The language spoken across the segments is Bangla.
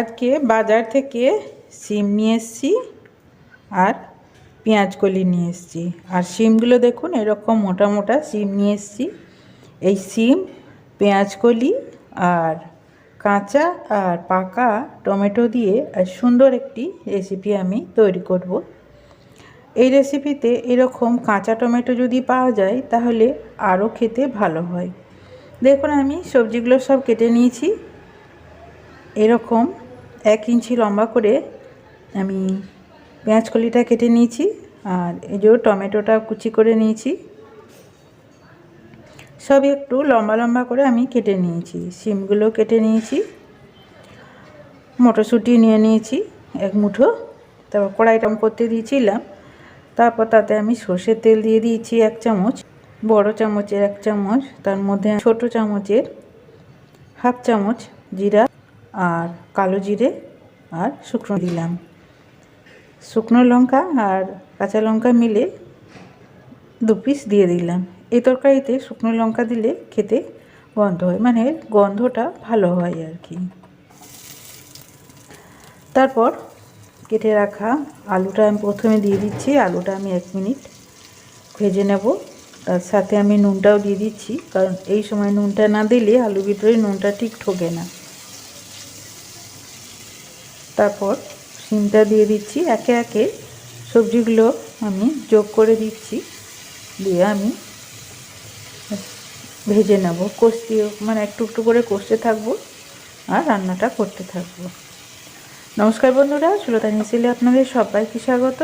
আজকে বাজার থেকে সিম নিয়ে এসেছি আর পেঁয়াজ কলি নিয়ে এসেছি। আর সিমগুলো দেখুন, এরকম মোটা মোটা সিম নিয়ে এসেছি। এই সিম, পেঁয়াজ কলি আর কাঁচা আর পাকা টমেটো দিয়ে সুন্দর একটি রেসিপি আমি তৈরি করব। এই রেসিপিতে এরকম কাঁচা টমেটো যদি পাওয়া যায়, তাহলে আরও খেতে ভালো হয়। দেখুন, আমি সবজিগুলো সব কেটে নিয়েছি। এরকম এক ইঞ্চি লম্বা করে আমি পেঁয়াজ কলিটা কেটে নিয়েছি আর এই যে টমেটোটা কুচি করে নিয়েছি। সবই একটু লম্বা লম্বা করে আমি কেটে নিয়েছি। সিমগুলো কেটে নিয়েছি। মটরশুঁটি নিয়ে নিয়েছি, এক মুঠো। তারপর কড়াইটা করতে দিয়েছিলাম। তারপর তাতে আমি সর্ষের তেল দিয়ে দিয়েছি এক চামচ, বড় চামচের এক চামচ, তার মধ্যে ছোট চামচের হাফ চামচ জিরা আর কালো জিরে আর শুকনো দিলাম। শুকনো লঙ্কা আর কাঁচা লঙ্কা মিলে দু পিস দিয়ে দিলাম। এই তরকারিতে শুকনো লঙ্কা দিলে খেতে গন্ধ হয় মানে গন্ধটা ভালো হয় আর কি। তারপর কেটে রাখা আলুটা আমি প্রথমে দিয়ে দিচ্ছি, আলুটা আমি এক মিনিট ভেজে নেব। তার সাথে আমি নুনটাও দিয়ে দিচ্ছি, কারণ এই সময় নুনটা না দিলে আলু ভিতরে নুনটা ঠিক ঠোকে না। তারপর সিমটা দিয়ে দিচ্ছি, একে একে সবজিগুলো আমি যোগ করে দিচ্ছি, দিয়ে আমি ভেজে নেব কষতে মানে একটু একটু করে কষতে থাকব আর রান্নাটা করতে থাকব। নমস্কার বন্ধুরা সুলতা নিয়েছিলে আপনাদের সবাইকে স্বাগত।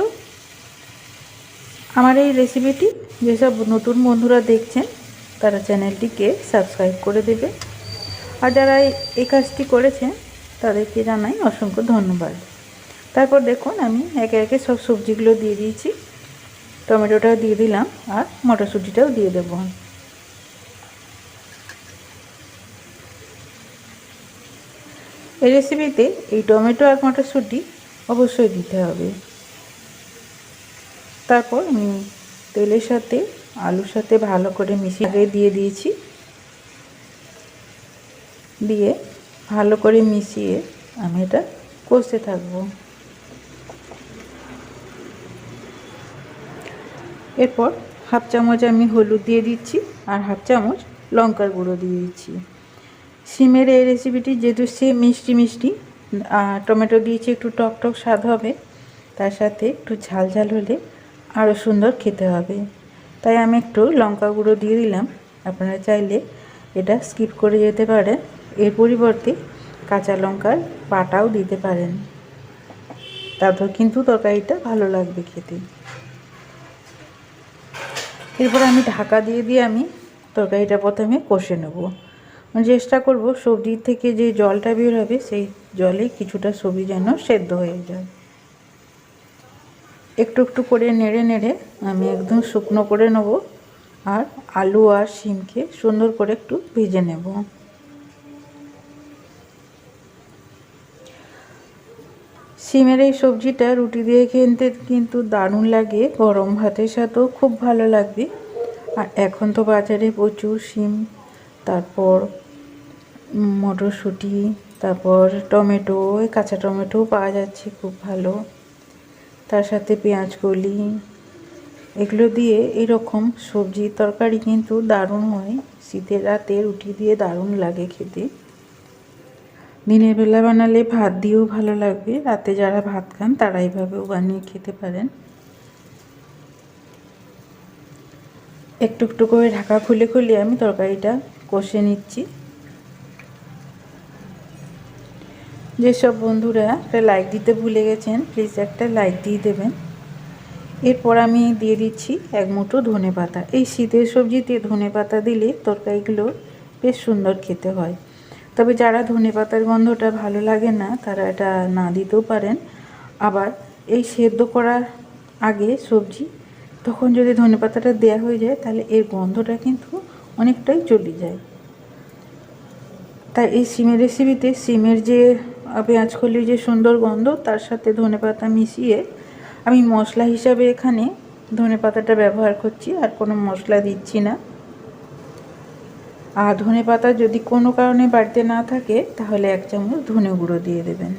আমার এই রেসিপিটি যেসব নতুন বন্ধুরা দেখছেন, তারা চ্যানেলটিকে সাবস্ক্রাইব করে দেবে। আর যারা এই কাজটি করেছেন, তাদেরকে জানাই অসংখ্য ধন্যবাদ। তারপর দেখুন, আমি একে একে সব সবজিগুলো দিয়ে দিয়েছি। টমেটোটাও দিয়ে দিলাম আর মটরশুঁটিটাও দিয়ে দেব। এই রেসিপিতে এই টমেটো আর মটরশুঁটি অবশ্যই দিতে হবে। তারপর আমি তেলের সাথে, আলুর সাথে ভালো করে মিশিয়ে দিয়ে দিয়েছি। দিয়ে ভালো করে মিশিয়ে আমি এটা কষতে থাকব। এরপর হাফ চামচ আমি হলুদ দিয়ে দিচ্ছি আর হাফ চামচ লঙ্কার গুঁড়ো দিয়ে দিচ্ছি। সিমের এই রেসিপিটি যেহেতু সিম মিষ্টি মিষ্টি, আর টমেটো দিয়েছি একটু টক টক স্বাদ হবে, তার সাথে একটু ঝাল ঝাল হলে আরও সুন্দর খেতে হবে। তাই আমি একটু লঙ্কা গুঁড়ো দিয়ে দিলাম। আপনারা চাইলে এটা স্কিপ করে যেতে পারেন। এর পরিবর্তে কাঁচা লঙ্কার পাটাও দিতে পারেন। তারপর কিন্তু তরকারিটা ভালো লাগবে খেতে। এরপর আমি ঢাকা দিয়ে দিয়ে আমি তরকারিটা প্রথমে কষে নেব। চেষ্টা করব সবজির থেকে যে জলটা বের হবে, সেই জলে কিছুটা সবজি যেন সেদ্ধ হয়ে যায়। একটু একটু করে নেড়ে নেড়ে আমি একদম শুকনো করে নেব, আর আলু আর শিমকে সুন্দর করে একটু ভেজে নেব। সিমের এই সবজিটা রুটি দিয়ে খেতে কিন্তু দারুণ লাগে, গরম ভাতের সাথেও খুব ভালো লাগবে। আর এখন তো বাজারে প্রচুর সিম তারপর মটরশুঁটি, তারপর টমেটো, ওই কাঁচা টমেটোও পাওয়া যাচ্ছে খুব ভালো। তার সাথে পেঁয়াজ কলি এগুলো দিয়ে এরকম সবজি তরকারি কিন্তু দারুণ হয়। শীতের রাতে রুটি দিয়ে দারুণ লাগে খেতে। দিনের বেলা বানালে ভাত দিয়েও ভালো লাগবে। রাতে যারা ভাত খান, তারা এইভাবেও বানিয়ে খেতে পারেন। একটু একটু করে ঢাকা খুলে খুলে আমি তরকারিটা কষে নিচ্ছি। যেসব বন্ধুরা একটা লাইক দিতে ভুলে গেছেন প্লিজ একটা লাইক দিয়ে দেবেন। এরপর আমি দিয়ে দিচ্ছি এক মুঠো ধনে পাতা। এই শীতের সবজিতে ধনে পাতা দিলে তরকারিগুলো বেশ সুন্দর খেতে হয়। তবে যারা ধনে পাতার গন্ধটা ভালো লাগে না, তারা এটা না দিতেও পারেন। আবার এই সেদ্ধ করার আগে সবজি, তখন যদি ধনে পাতাটা দেওয়া হয়ে যায়, তাহলে এর গন্ধটা কিন্তু অনেকটাই চলে যায়। তাই এই সিমের রেসিপিতে সিমের যে পেঁয়াজকলির যে সুন্দর গন্ধ, তার সাথে ধনেপাতা মিশিয়ে আমি মশলা হিসাবে এখানে ধনেপাতাটা ব্যবহার করছি, আর কোনো মশলা দিচ্ছি না। আর ধনে পাতা যদি কোনো কারণে বাড়িতে না থাকে, তাহলে এক চামচ ধনে গুঁড়ো দিয়ে দেবেন।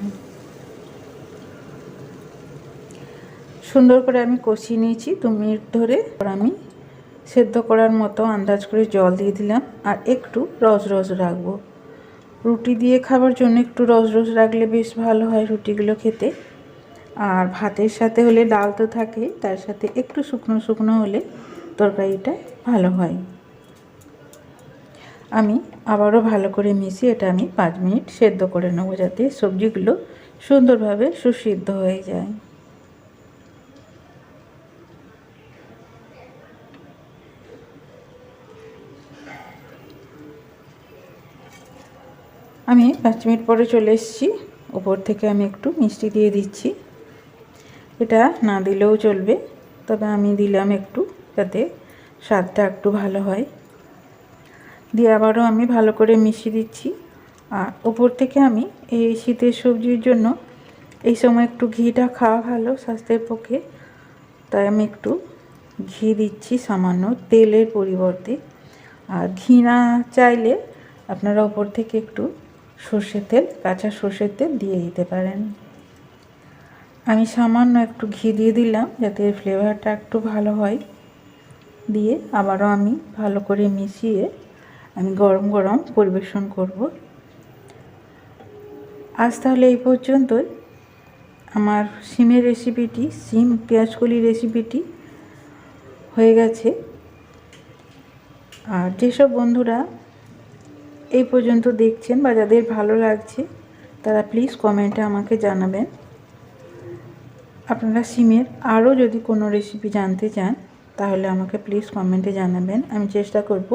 সুন্দর করে আমি কষিয়ে নিয়েছি, দু মিনিট ধরে। আমি সেদ্ধ করার মতো আন্দাজ করে জল দিয়ে দিলাম, আর একটু রস রস রাখব। রুটি দিয়ে খাবার জন্য একটু রস রস রাখলে বেশ ভালো হয় রুটিগুলো খেতে। আর ভাতের সাথে হলে ডাল তো থাকে তার সাথে একটু শুকনো শুকনো হলে তরকারিটা ভালো হয়। আমি আবারও ভালো করে মিশিয়ে এটা আমি পাঁচ মিনিট সেদ্ধ করে নেব যাতে সবজিগুলো সুন্দরভাবে সুসিদ্ধ হয়ে যায়। আমি পাঁচ মিনিট পরে চলে এসেছি। ওপর থেকে আমি একটু মিষ্টি দিয়ে দিচ্ছি। এটা না দিলেও চলবে, তবে আমি দিলাম একটু যাতে স্বাদটা একটু ভালো হয়। দিয়ে আবারও আমি ভালো করে মিশিয়ে দিচ্ছি। আর ওপর থেকে আমি এই শীতের সবজির জন্য এই সময় একটু ঘিটা খাওয়া ভালো স্বাস্থ্যের পক্ষে। তাই আমি একটু ঘি দিচ্ছি সামান্য তেলের পরিবর্তে। আর ঘি না চাইলে আপনারা ওপর থেকে একটু সর্ষের তেল, কাঁচা সর্ষের তেল দিয়ে দিতে পারেন। আমি সামান্য একটু ঘি দিয়ে দিলাম যাতে এর ফ্লেভারটা একটু ভালো হয়। দিয়ে আবারও আমি ভালো করে মিশিয়ে আমি গরম গরম পরিবেশন করব। আজ তাহলে এই পর্যন্তই। আমার সিমের রেসিপিটি সিম পেঁয়াজকলি রেসিপিটি হয়ে গেছে। আর যেসব বন্ধুরা এই পর্যন্ত দেখছেন বা যাদের ভালো লাগছে, তারা প্লিজ কমেন্টে আমাকে জানাবেন। আপনারা সিমের আরও যদি কোনো রেসিপি জানতে চান, তাহলে আমাকে প্লিজ কমেন্টে জানাবেন। আমি চেষ্টা করব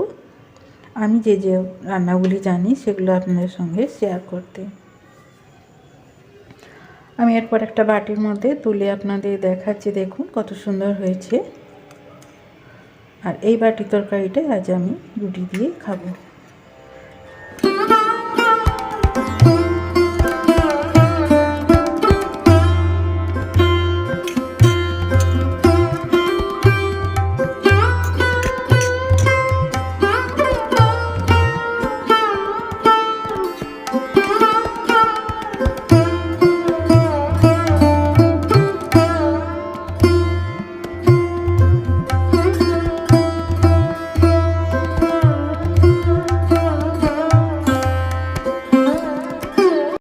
আমি যে যে রান্নাগুলি জানি, সেগুলো আপনাদের সঙ্গে শেয়ার করতে। আমি এরপর একটা বাটির মধ্যে তুলে আপনাদের দেখাচ্ছি, দেখুন কত সুন্দর হয়েছে। আর এই বাটি তরকারিটাই আজ আমি রুটি দিয়ে খাব।